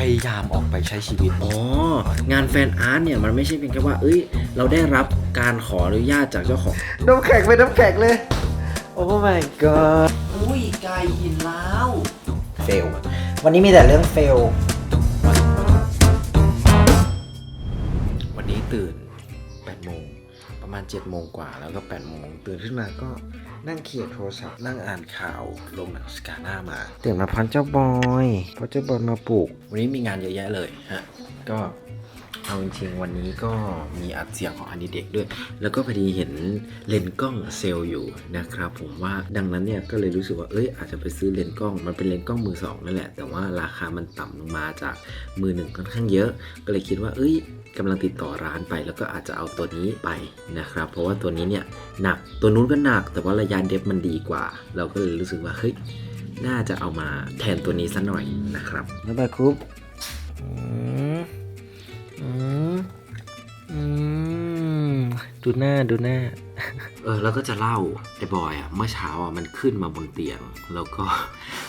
พยายามออกไปใช้ชีวิต อ๋องานแฟนอาร์ตเนี่ยมันไม่ใช่เพียงแค่ว่า เอ้ย เราได้รับการขออนุญาตจากเจ้าของ น้ำแข็งเป็นน้ำแข็งเลย โอ้ my god อุ้ยไก่หินแล้วเฟล วันนี้มีแต่เรื่องเฟล วันนี้ตื่น8โมงประมาณ7โมงกว่าแล้วก็8โมงตื่นขึ้นมาก็ นั่งเขียนโทรศัพท์นั่งอ่านข่าวลงหนังสกาหน้ามาตื่นมาพันเจ้าบอยเพราะเจ้าบอยมาปลุกวันนี้มีงานเยอะแยะเลยฮะก็เอาจริงๆวันนี้ก็มีอัดเสียงของอันนี้เด็กด้วย แล้วก็พอดีเห็นเลนส์กล้องเซลล์อยู่นะครับผมว่าดังนั้นเนี่ยก็เลยรู้สึกว่าเอ้ยอาจจะไปซื้อเลนส์กล้องมันเป็นเลนส์กล้องมือสองนั่นแหละแต่ว่าราคามันต่ำลงมาจากมือหนึ่งค่อนข้างเยอะ ก็เลยคิดว่าเอ้ย กำลังติดต่อร้านไปแล้วก็อาจจะเอาตัวนี้ไปนะครับ เพราะว่าตัวนี้เนี่ยหนักตัวนู้นก็หนัก แต่ว่าระยะเดฟมันดีกว่า เราก็เลยรู้สึกว่าเฮ้ยน่าจะเอามาแทนตัวนี้ซะหน่อยนะครับแล้วบาคุปอืมอืมอืมดูหน้าดูหน้า เออแล้วก็จะเล่าไอ้บอยอะเมื่อเช้าอะมันขึ้นมาบนเตียง แล้วก็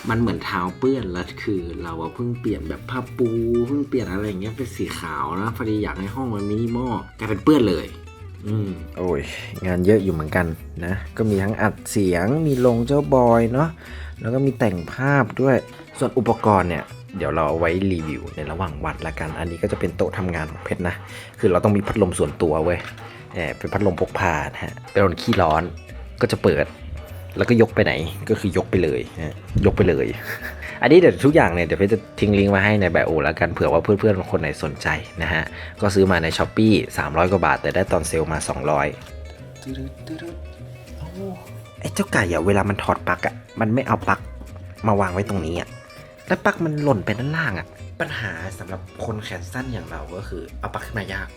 มันเหมือนเท้าเปื้อนแล้วคือ เราอะเพิ่งเปลี่ยนแบบผ้าปูเพิ่งเปลี่ยนอะไรอย่างเงี้ยเป็นสีขาวนะพอดีอยากให้ห้องมันมินิมอลกลายเป็นเปื้อนเลย อืมโอ้ยงานเยอะอยู่เหมือนกันนะ ก็มีทั้งอัดเสียงมีลงเจ้าบอยเนาะแล้วก็มีแต่งภาพด้วยส่วนอุปกรณ์เนี่ยเดี๋ยวเราเอาไว้รีวิวในระหว่างวันละกัน อันนี้ก็จะเป็นโต๊ะทำงานของเพชรนะ คือเราต้องมีพัดลมส่วนตัวเว้ย เป็นพัดลมพกพานะฮะเป็นคนขี้ร้อนก็จะเปิด แล้วก็ยกไปไหนก็คือยกไปเลยนะยกไปเลย อันนี้เดี๋ยวทุกอย่างเนี่ยเดี๋ยวเพชรจะทิ้งลิงก์ไว้ให้ในไบโอแล้วกันเผื่อว่าเพื่อนๆคนไหนสนใจนะฮะก็ซื้อมาในช้อปปี้300 กว่าบาท แต่ได้ตอนเซลมา 200ไอ้เจ้าไก่อะเวลามันถอดปลั๊กอะมันไม่เอาปลั๊กมาวางไว้ตรงนี้อะแล้วปลั๊กมันหล่นไปด้านล่างอะปัญหาสำหรับคนแขนสั้นอย่างเราก็คือเอาปลั๊กขึ้นมายาก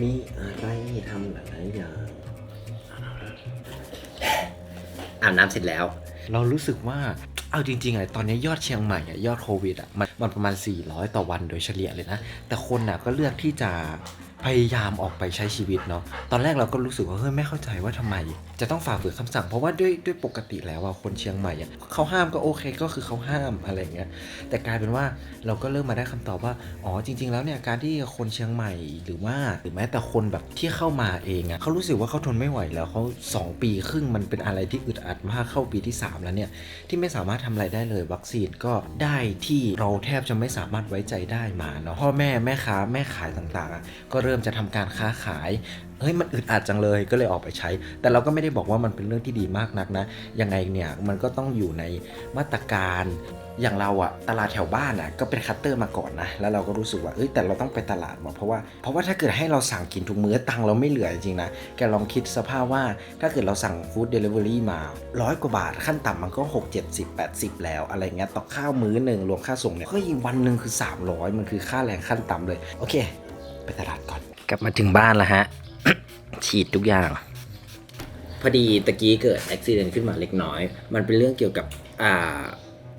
มีอะไรทำหลายๆอย่างอาบน้ำเสร็จแล้ว เรารู้สึกว่าเอาจริงๆอะตอนนี้ยอดเชียงใหม่อะยอดโควิดอะมันมันประมาณ 400 ต่อวันโดยเฉลี่ยเลยนะ แต่คนอะก็เลือกที่จะ พยายามออกไปใช้ชีวิตเนาะตอนแรกเราก็รู้สึกว่าเฮ้ยไม่เข้าใจว่าทำไม จะต้องฝ่าฝืนคำสั่ง เพราะว่าด้วยด้วยปกติแล้วอะคนเชียงใหม่อะเขาห้ามก็โอเคก็คือเขาห้ามอะไรเงี้ยแต่กลายเป็นว่าเราก็เริ่มมาได้คำตอบว่าอ๋อจริง ๆ แล้วเนี่ยการที่คนเชียงใหม่หรือว่าหรือแม้แต่คนแบบที่เข้ามาเองอะเขารู้สึกว่าเขาทนไม่ไหวแล้วเขา2 ปีครึ่งมันเป็นอะไรที่อึดอัดมากเข้าปีที่ 3 แล้วเนี่ยที่ไม่สามารถทำอะไรได้เลยวัคซีนก็ได้ที่เราแทบจะไม่สามารถไว้ใจได้มาเนาะพ่อแม่แม่ค้าแม่ขายต่างๆก็เริ่มจะทำการค้าขายเฮ้ยมันอึดอัดจังเลยก็เลยออกไปใช้ แต่เราก็ไม่ได้บอกว่ามันเป็นเรื่องที่ดีมากนักนะยังไงเนี่ยมันก็ต้องอยู่ในมาตรการอย่างเราอะตลาดแถวบ้านอะก็เป็นคัตเตอร์มาก่อนนะแล้วเราก็รู้สึกว่าเอ้ยแต่เราต้องไปตลาดมาเพราะว่าเพราะว่าถ้าเกิดให้เราสั่งกินทุกมื้อตังเราไม่เหลือจริงนะแกลองคิดสภาพว่าถ้าเกิดเราสั่งฟู้ดเดลิเวอรี่มาร้อยกว่าบาทขั้นต่ำมันก็ 6 7 0 80 แล้วอะไรเงี้ยต่อข้าวมื้อหนึ่งรวมค่าส่งเนี่ยเฮ้ยวันหนึ่งคือ 300 มันคือค่าแรงขั้นต่ำเลยโอเค ไปตลาดก่อน กลับมาถึงบ้านแล้วฮะ ฉีดทุกอย่าง พอดีตะกี้เกิดอุบิเหตุขึ้นมาเล็กน้อย มันเป็นเรื่องเกี่ยวกับอ่า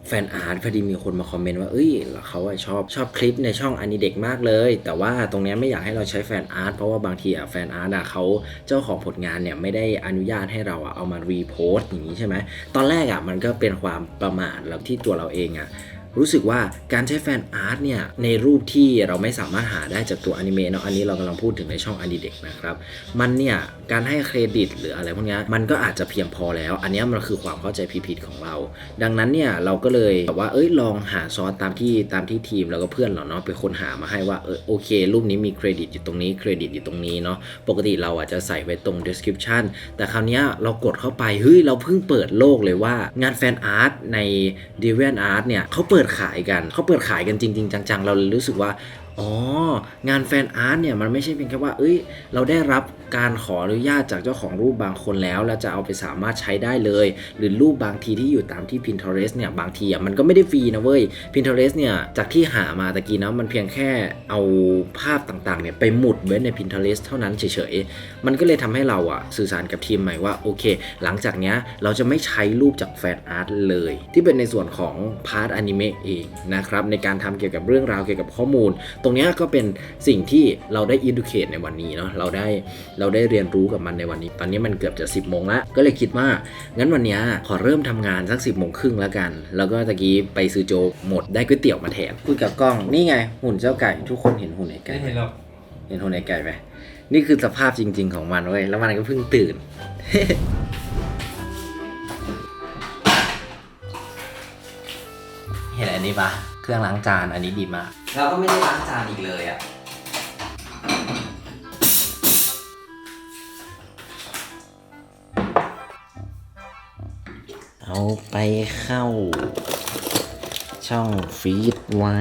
แฟนอาร์ตพอดีมีคนมาคอมเมนต์ว่าเอ้ยเขาอะชอบชอบคลิปในช่องอันนี้เด็กมากเลย แต่ว่าตรงเนี้ยไม่อยากให้เราใช้แฟนอาร์ตเพราะว่าบางทีอะแฟนอาร์ตอะเขาเจ้าของผลงานเนี่ยไม่ได้อนุญาตให้เราอะเอามารีโพสต์อย่างนี้ใช่ไหมตอนแรกอะมันก็เป็นความประมาทแล้วที่ตัวเราเองอะ รู้สึกว่าการใช้แฟนอาร์ตเนี่ยในรูปที่เราไม่สามารถหาได้จากตัวอนิเมะเนาะอันนี้เรากำลังพูดถึงในช่องอนิเด็กนะครับ มันเนี่ยการให้เครดิตหรืออะไรพวกนี้มันก็อาจจะเพียงพอแล้ว อันนี้มันคือความเข้าใจผิดๆของเรา ดังนั้นเนี่ยเราก็เลยแบบว่าเอ้ยลองหาซอสตามที่ตามที่ทีมแล้วก็เพื่อนเราเนาะเป็นคนหามาให้ว่าเออโอเค รูปนี้มีเครดิตอยู่ตรงนี้เครดิตอยู่ตรงนี้เนาะปกติเราอาจจะใส่ไว้ตรง description แต่คราวนี้เรากดเข้าไปเฮ้ยเราเพิ่งเปิดโลกเลยว่างานแฟนอาร์ตใน d e v i a n Art เนี่ยเขาเปิดขายกันเขาเปิดขายกันจริง ๆ จังๆ เราเลยรู้สึกว่า อ๋อ งานแฟนอาร์ตเนี่ยมันไม่ใช่เพียงแค่ว่า เอ้ย เราได้รับการขออนุญาตจากเจ้าของรูปบางคนแล้ว แล้วจะเอาไปสามารถใช้ได้เลย หรือรูปบางทีที่อยู่ตามที่ Pinterest เนี่ยบางทีอะมันก็ไม่ได้ฟรีนะเว้ย Pinterest เนี่ยจากที่หามาตะกี้นะมันเพียงแค่เอาภาพต่างๆเนี่ยไปหมุดไว้ใน Pinterest เท่านั้นเฉยๆ มันก็เลยทำให้เราอะสื่อสารกับทีมใหม่ว่าโอเค หลังจากเนี้ยเราจะไม่ใช้รูปจากแฟนอาร์ตเลย ที่เป็นในส่วนของพาร์ทอนิเมะเองนะครับในการทำเกี่ยวกับเรื่องราวเกี่ยวกับข้อมูลตรงเนี้ยก็เป็นสิ่งที่เราได้ educate ในวันนี้เนาะเราได้เราได้เรียนรู้กับมันในวันนี้ ตอนนี้มันเกือบจะ 10โมงแล้วก็เลยคิดว่า งั้นวันเนี้ยขอเริ่มทำงานสัก 10โมงครึ่งแล้วกัน แล้วก็ตะกี้ไปซื้อโจกหมดได้ก๋วยเตี๋ยวมาแทนคุยกับกล้องนี่ไงหุ่นเจ้าไก่ทุกคนเห็นหุ่นไอ้ไก่ไม่ไหมเห็นหรอกเห็นหุ่นไอ้ไก่ไหมนี่คือสภาพจริง ๆของมันเว้ยแล้วมันก็เพิ่งตื่นเห็นอันนี้ปะ เครื่องล้างจานอันนี้ดีมาก เราก็ไม่ได้ล้างจานอีกเลยอะ่ะ เอาไปเข้า ช่องฟีดไว้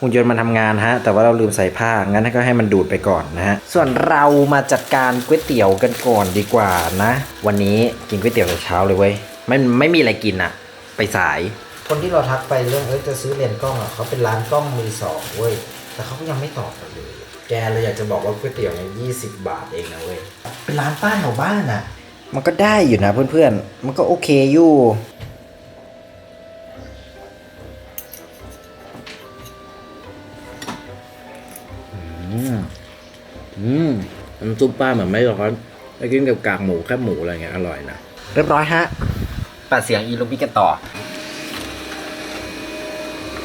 หุ่นยนต์มันทำงานฮะ แต่ว่าเราลืมใส่ผ้า งั้นก็ให้มันดูดไปก่อนนะฮะ ส่วนเรามาจัดการก๋วยเตี๋ยวกันก่อนดีกว่านะ วันนี้กินก๋วยเตี๋ยวแต่เช้าเลยเว้ย ไม่ไม่มีอะไรกินอะไปสาย คนที่เราทักไปเรื่องเอ้ยจะซื้อเลนส์กล้องอะเขาเป็นร้านกล้องมือสองเว้ยแต่เขาก็ยังไม่ตอบเราเลย แกเลยอยากจะบอกว่าก๋วยเตี๋ยวเนี่ยยี่สิบบาทเองนะเว้ยเป็นร้านป้าแถวบ้านอะมันก็ได้อยู่นะเพื่อนๆ มันก็โอเคอยู่ อืมอืมน้ำซุปป้าเหมือนไม่ร้อนแล้วกินกับกากหมูแคบหมูอะไรเงี้ยอร่อยนะ เรียบร้อยฮะ ปัดเสียงอีลูมิกันต่อ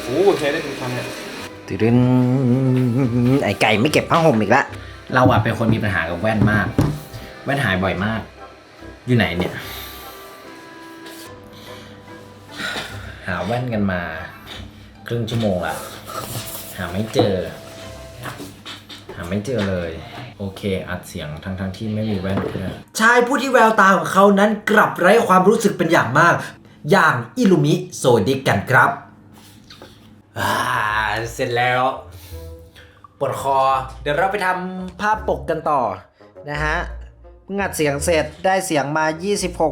โอ้ใช้ได้ทุกคำเนี่ยตึนไอไก่ไม่เก็บผ้าห่มอีกละ เราอะเป็นคนมีปัญหากับแว่นมาก แว่นหายบ่อยมาก อยู่ไหนเนี่ย หาแว่นกันมา ครึ่งชั่วโมงละหาไม่เจอ หาไม่เจอเลย โอเค อัดเสียงทั้งทั้งๆที่ไม่มีแว่นเพื่อนชายผู้ที่แววตาของเขานั้นกลับไร้ความรู้สึกเป็นอย่างมาก อย่างอิลูมิโซดิกกันครับอ่า เสร็จแล้วปวดคอ เดี๋ยวเราไปทำภาพปกกันต่อนะฮะงัดเสียงเสร็จได้เสียงมา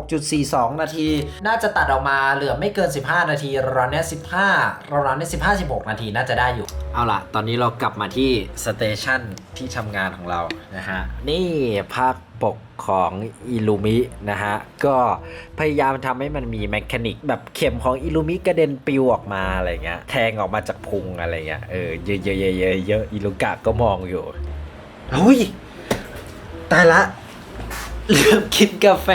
26.42 นาที น่าจะตัดออกมาเหลือไม่เกิน 15 นาทีเราเนี้ย15เราวๆเนี้ย15 16 นาทีน่าจะได้อยู่ เอาล่ะ ตอนนี้เรากลับมาที่สเตชันที่ทำงานของเรานะฮะ นี่ภาพ ปกของอิลูมินะฮะ ก็พยายามทำให้มันมีแมคานิกแบบเข็มของอิลูมิกระเด็นปลิวออกมาอะไรเงี้ย แทงออกมาจากพุงอะไรเงี้ย เออเยอะเยอะเยอะเยอะเยอะอิลูกะก็มองอยู่อุ้ย ตายละลืมกินกาแฟ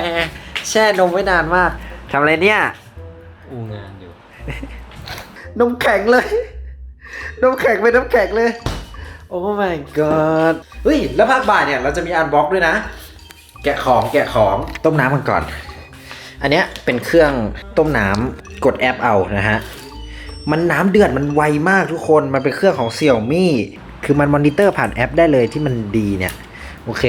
แช่นมไว้นานมากทำอะไรเนี่ย อูงานอยู่ นมแข็งเลย นมแข็งเป็นน้ำแข็งเลย โอ้ my god เฮ้ย แล้วภาคบ่ายเนี่ย เราจะมีอันบล็อกด้วยนะ แกะของแกะของต้มน้ำกันก่อน อันเนี้ยเป็นเครื่องต้มน้ำกดแอปเอานะฮะ มันน้ำเดือดมันไวมากทุกคน มันเป็นเครื่องของ Xiaomi คือมันมอนิเตอร์ผ่านแอปได้เลยที่มันดีเนี่ย โอเค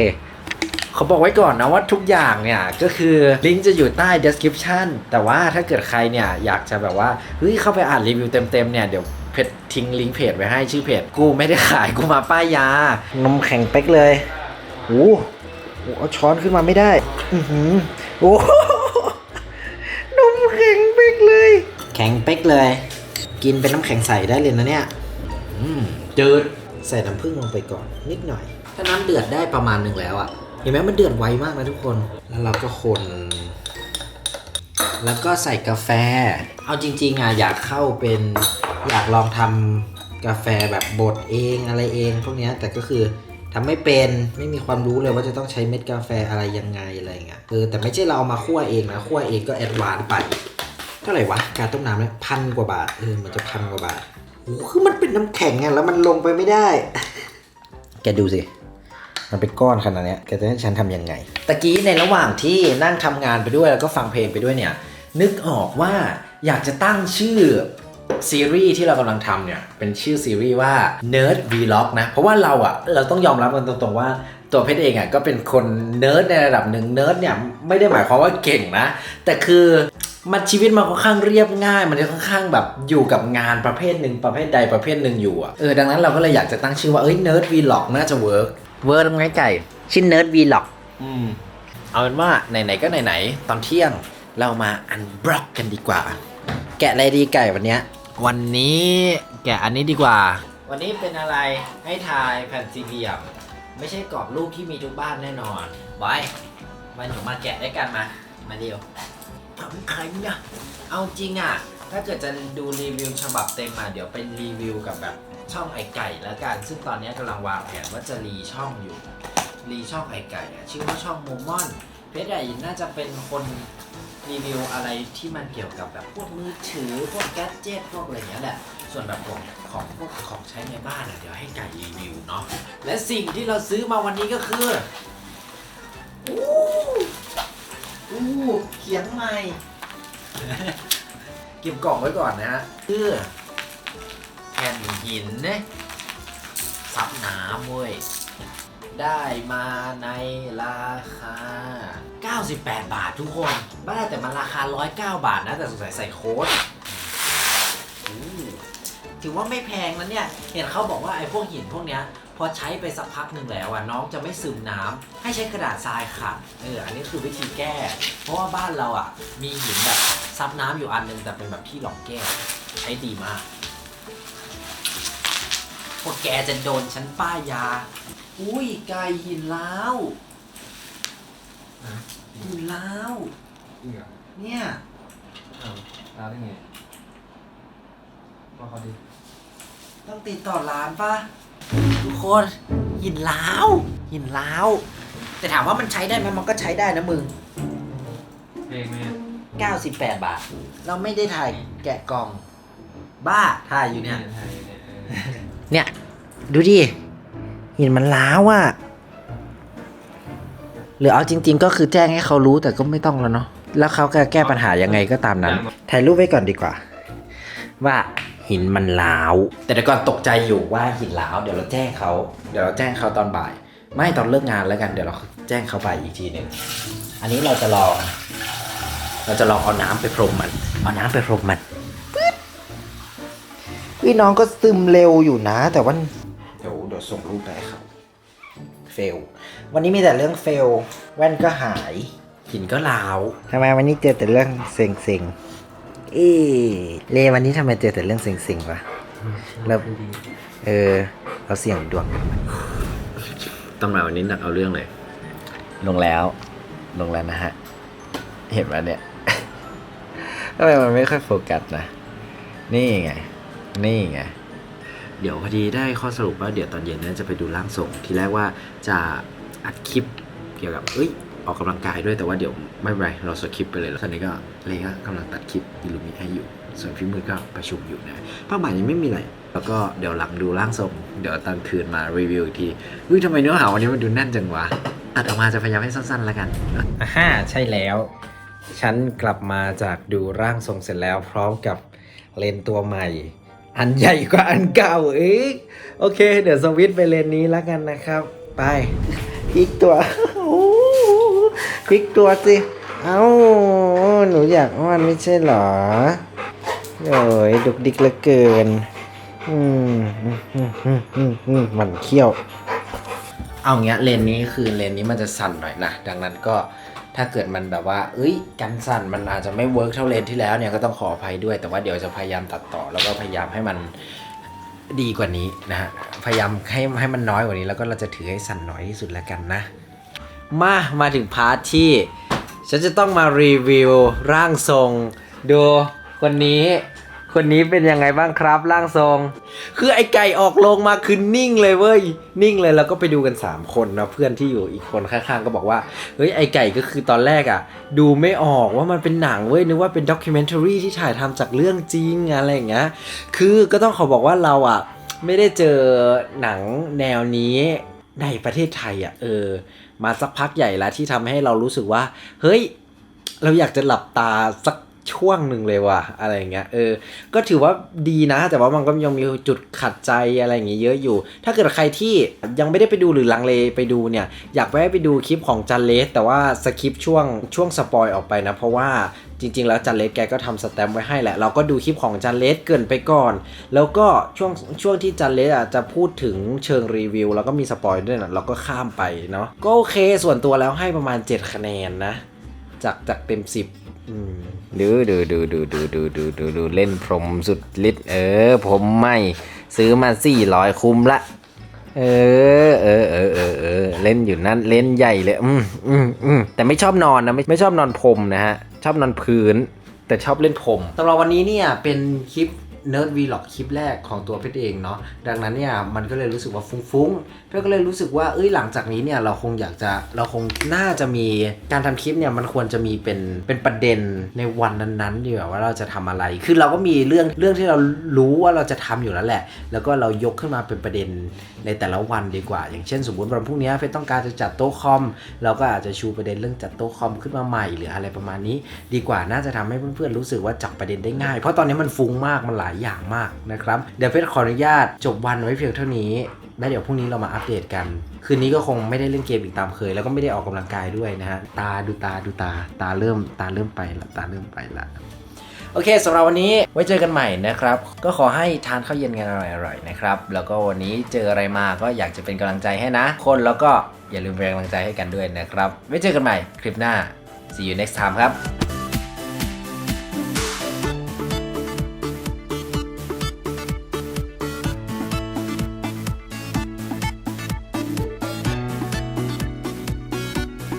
เขาบอกไว้ก่อนนะว่าทุกอย่างเนี่ย ก็คือลิงก์จะอยู่ใต้ description แต่ว่าถ้าเกิดใครเนี่ย อยากจะแบบว่าเฮ้ยเข้าไปอ่านรีวิวเต็มๆเนี่ยเดี๋ยวเพจทิ้งลิงก์เพจไว้ให้ชื่อเพจกูไม่ได้ขายกูมาป้ายยานมแข็งเป๊กเลยโอ้ โหเอาช้อนขึ้นมาไม่ได้ อือหือโอ้โหนมแข็งเป๊กเลย แข็งเป๊กเลย กินเป็นน้ำแข็งใสได้เลยนะเนี่ยอืมจืดใส่น้ำผึ้งลงไปก่อนนิดหน่อย ถ้าน้ำเดือดได้ประมาณหนึ่งแล้วอะเห็นไหมมันเดือดไวมากนะทุกคน แล้วเราก็คน แล้วก็ใส่กาแฟ เอาจริง ๆอะอยากเข้าเป็นอยากลองทำกาแฟแบบบดเองอะไรเองพวกเนี้ยแต่ก็คือ ทำไม่เป็นไม่มีความรู้เลยว่าจะต้องใช้เม็ดกาแฟอะไรยังไงอะไรเงี้ยเออแต่ไม่ใช่เราเอามาคั่วเองนะคั่วเองก็แอดวานซ์ไปเท่าไหร่วะการต้มน้ำเนี่ยพันกว่าบาทเออมันจะพันกว่าบาทโอ้คือมันเป็นน้ำแข็งไงแล้วมันลงไปไม่ได้ แกดูสิมันเป็นก้อนขนาดเนี้ยแกจะให้ฉันทำยังไงตะกี้ในระหว่างที่นั่งทำงานไปด้วยแล้วก็ฟังเพลงไปด้วยเนี่ย นึกออกว่าอยากจะตั้งชื่อ ซีรีส์ที่เรากำลังทำเนี่ย เป็นชื่อซีรีส์ว่า Nerd Vlog นะ เพราะว่าเราอะเราต้องยอมรับกันตรงๆว่าตัวเพชรเองอะก็เป็นคนเนิร์ดในระดับหนึ่งเนิร์ดเนี่ยไม่ได้หมายความว่าเก่งนะ แต่คือมันชีวิตมันค่อนข้างเรียบง่าย มันจะค่อนข้างแบบอยู่กับงานประเภทหนึ่งประเภทใดประเภทหนึ่งอยู่อะเออดังนั้นเราก็เลยอยากจะตั้งชื่อว่าเอ้ย Nerd Vlog น่าจะเวิร์กเวิร์กไงไก่ชื่อ Nerd Vlog อืมเอาเป็นว่าไหนๆก็ไหนๆตอนเที่ยงเรามาอันบล็อกกันดีกว่า แกะอะไรดีไก่วันเนี้ย วันนี้แกะอันนี้ดีกว่า วันนี้เป็นอะไรให้ทายแผ่นสี่เหลี่ยม ไม่ใช่กรอบรูปที่มีทุกบ้านแน่นอนบอยมาอยู่มาแกะด้วยกันมา มาเดียวทำใครเนี่ยเอาจริงอะ ถ้าเกิดจะดูรีวิวฉบับเต็มมาเดี๋ยวไปรีวิวกับแบบช่องไอไก่แล้วกัน ซึ่งตอนนี้กำลังวางแผนว่าจะรีช่องอยู่ รีช่องไอไก่อะชื่อว่าช่องโมมอน เพชรใหญ่น่าจะเป็นคน รีวิวอะไรที่มันเกี่ยวกับแบบพวกมือถือพวกแกดเจิตพวกอะไรอย่างเงี้ยแหละ ส่วนแบบของของพวกของใช้ในบ้านอะเดี๋ยวให้ไก่รีวิวเนาะ และสิ่งที่เราซื้อมาวันนี้ก็คืออู้อู้เขียงใหม่ เก็บกล่องไว้ก่อนนะฮะคือแผ่นหินเนี่ยซับน้ำเว้ย ได้มาในราคา 98 บาททุกคน บ้าแต่มันราคา 109 บาทนะ แต่สงสัยใส่โค้ดถือว่าไม่แพงนะเนี่ย เห็นเขาบอกว่าไอ้พวกหินพวกเนี้ยพอใช้ไปสักพักหนึ่งแล้วอะน้องจะไม่ซึมน้ำให้ใช้กระดาษทรายขัดเอออันนี้คือวิธีแก้ เพราะว่าบ้านเราอะ มีหินแบบซับน้ำอยู่อันหนึงแต่เป็นแบบที่หลอกแก้วใช้ดีมากพวกแกจะโดนฉันป้ายยา อุ้ยไก่หินล้าวหินล้าวจริงเหรอเนี่ยอ้าวตาได้ไงว่าเขาดีต้องติดต่อร้านปะทุกคนหินล้าวหินล้าวแต่ถามว่ามันใช้ได้ไหมมันก็ใช้ได้นะมึง เพลงไหม98 บาท เราไม่ได้ถ่ายแกะกล่อง บ้าถ่ายอยู่เนี่ย ไทยเนี่ยเออ เนี่ย ดูดิ หินมันล้าวอะหรือเอาจริง ๆ ก็คือแจ้งให้เขารู้แต่ก็ไม่ต้องแล้วเนาะแล้วเขาจะแก้ปัญหายังไงก็ตามนั้นถ่ายรูปไว้ก่อนดีกว่า ว่าหินมันล้าว แต่เดี๋ยวก่อนตกใจอยู่ว่าหินล้าวเดี๋ยวเราแจ้งเขาเดี๋ยวเราแจ้งเขาตอนบ่าย ไม่ตอนเลิกงานแล้วกันเดี๋ยวเราแจ้งเขาไปอีกทีหนึ่งอันนี้เราจะลองเราจะลองเอาน้ำไปพรมมัน เอาน้ำไปพรมมันพี่น้องก็ซึมเร็วอยู่นะ แต่ว่า เดี๋ยวเดี๋ยวส่งรูปไปให้เขาเฟล วันนี้มีแต่เรื่องเฟล แว่นก็หาย หินก็ล้าวทำไมวันนี้เจอแต่เรื่องเซ็งๆเอ๊ะเลวันนี้ทำไมเจอแต่เรื่องเซ็งๆวะเราดีเออ เราเสี่ยงดวงต้องมาวันนี้หนักเอาเรื่องเลย ลงแล้ว ลงแล้วนะฮะ เห็นไหมเนี่ย ทำไมมันไม่ค่อยโฟกัสนะ นี่ไง นี่ไง เดี๋ยวพอดีได้ข้อสรุปว่าเดี๋ยวตอนเย็นนี้นจะไปดูร่างทรงทีแรกว่าจะอัดคลิปเกี่ยวกับเอ้ยออกกำลังกายด้วยแต่ว่าเดี๋ยวไม่เป็นไรเราสคริปไปเลยแล้วตอนนี้ก็เลยก็กำลังตัดคลิปอิลูมิให้อยู่ ส่วนพี่มือก็ประชุมอยู่นะเป้าหมายยังไม่มีอะไรแล้วก็เดี๋ยวหลังดูร่างทรงเดี๋ยวตอนคืนมารีวิวอีกทีอุ้ยทำไมเนื้อหาวันนี้มันดูแน่นจังวะอัดออกมาจะพยายามให้สั้นๆแล้วกันอ่าฮะใช่แล้ว ฉันกลับมาจากดูร่างทรงเสร็จแล้วพร้อมกับเลนตัวใหม่ อันใหญ่กว่าอันเก่าอีกโอเค เดี๋ยวสวิตไปเลนนี้แล้วกันนะครับ ไปพลิกตัวอ้โหพลิกตัวสิเอ้าหนูอยากอ้อนไม่ใช่เหรอโอ้ยดุกดิกเหลือเกินอืมอืมอืมอืมอืมมันเขี้ยว เอางี้เลนนี้คือเลนนี้มันจะสั่นหน่อยนะ ดังนั้นก็ ถ้าเกิดมันแบบว่า เอ้ย กันสั่นมันอาจจะไม่เวิร์กเท่าเลนที่แล้วเนี่ยก็ต้องขออภัยด้วย แต่ว่าเดี๋ยวจะพยายามตัดต่อ แล้วก็พยายามให้มันดีกว่านี้นะฮะ พยายามให้ให้มันน้อยกว่านี้ แล้วก็เราจะถือให้สั่นน้อยที่สุดแล้วกันนะ มา มาถึงพาร์ทที่ ฉันจะต้องมารีวิวร่างทรงดูคนนี้ คนนี้เป็นยังไงบ้างครับร่างทรง คือไอไก่ออกลงมาคือนิ่งเลยเว้ย นิ่งเลยแล้วก็ไปดูกัน 3 คนนะเพื่อนที่อยู่อีกคนข้างๆก็บอกว่า เฮ้ยไอไก่ก็คือตอนแรกอะ่ะ ดูไม่ออกว่ามันเป็นหนังเว้ยนึกว่าเป็นด็อกิเมนทารีที่ถ่ายทำจากเรื่องจริงอะไรอย่างเงี้ย คือก็ต้องขอบอกว่าเราอะ่ะ ไม่ได้เจอหนังแนวนี้ในประเทศไทยอะ่ะเออ มาสักพักใหญ่แล้วที่ทำให้เรารู้สึกว่า เฮ้ย เราอยากจะหลับตาสัก ช่วงหนึ่งเลยว่ะอะไรเงี้ยเออ ก็ถือว่าดีนะ แต่ว่ามันก็ยังมีจุดขัดใจอะไรอย่างเงี้ยเยอะอยู่ ถ้าเกิดใครที่ยังไม่ได้ไปดูหรือลังเลไปดูเนี่ย อยากแวะไปดูคลิปของจันเลสแต่ว่าสคริปช่วงช่วงสปอยออกไปนะ เพราะว่าจริง ๆ แล้วจันเลสแกก็ทำสแตมป์ไว้ให้แหละ เราก็ดูคลิปของจันเลสเกินไปก่อน แล้วก็ช่วงช่วงที่จันเลสอะจะพูดถึงเชิงรีวิว แล้วก็มีสปอยด้วยนะเราก็ข้ามไปเนาะก็โอเคส่วนตัวแล้วให้ประมาณ 7 คะแนนนะ จากจากเต็ม 10 อืม ดูดูดูดูดูดูดูดูดูเล่นพรมสุดฤทธิ์เออ ผมไม่ซื้อมาสี่ร้อยคุ้มละ เออเออเออเออเออเล่นอยู่นั่นเล่นใหญ่เลยอืมอืมอืมแต่ไม่ชอบนอนนะไม่ไม่ชอบนอนพรมนะฮะ ชอบนอนพื้น แต่ชอบเล่นพรมสำหรับวันนี้เนี่ยเป็นคลิป เนิร์ดวีล็อกคลิปแรกของตัวเพชรเองเนาะดังนั้นเนี่ยมันก็เลยรู้สึกว่าฟุ้งๆเพชรก็เลยรู้สึกว่าเอ้ยหลังจากนี้เนี่ยเราคงอยากจะเราคงน่าจะมีการทำคลิปเนี่ยมันควรจะมีเป็นเป็นประเด็นในวันนั้นๆดีกว่าว่าเราจะทำอะไร คือเราก็มีเรื่องเรื่องที่เรารู้ว่าเราจะทำอยู่แล้วแหละ แล้วก็เรายกขึ้นมาเป็นประเด็นในแต่ละวันดีกว่า อย่างเช่น สมมติวันพรุ่งนี้เพชรต้องการจะจัดโต๊ะคอมเราก็อาจจะชูประเด็นเรื่องจัดโต๊ะคอมขึ้นมาใหม่หรืออะไรประมาณนี้ ดีกว่าน่าจะทำให้เพื่อนๆรู้สึกว่าจับประเด็นได้ง่าย เพราะตอนนี้มันฟุ้งมากมันหลายอย่างมากนะครับ เดี๋ยวเพชรขออนุญาตจบวันไว้เพียงเท่านี้ แล้วเดี๋ยวพรุ่งนี้เรามาอัปเดตกัน คืนนี้ก็คงไม่ได้เล่นเกมอีกตามเคย แล้วก็ไม่ได้ออกกำลังกายด้วยนะฮะ ตาดูตาดูตา ตาเริ่ม ตาเริ่มไปละ ตาเริ่มไปละ โอเคสำหรับวันนี้ไว้เจอกันใหม่นะครับ ก็ขอให้ทานข้าวเย็นกันอร่อยๆนะครับ แล้วก็วันนี้เจออะไรมาก็อยากจะเป็นกำลังใจให้นะ คนแล้วก็อย่าลืมเป็นกำลังใจให้กันด้วยนะครับ ไว้เจอกันใหม่คลิปหน้า see you next time ครับ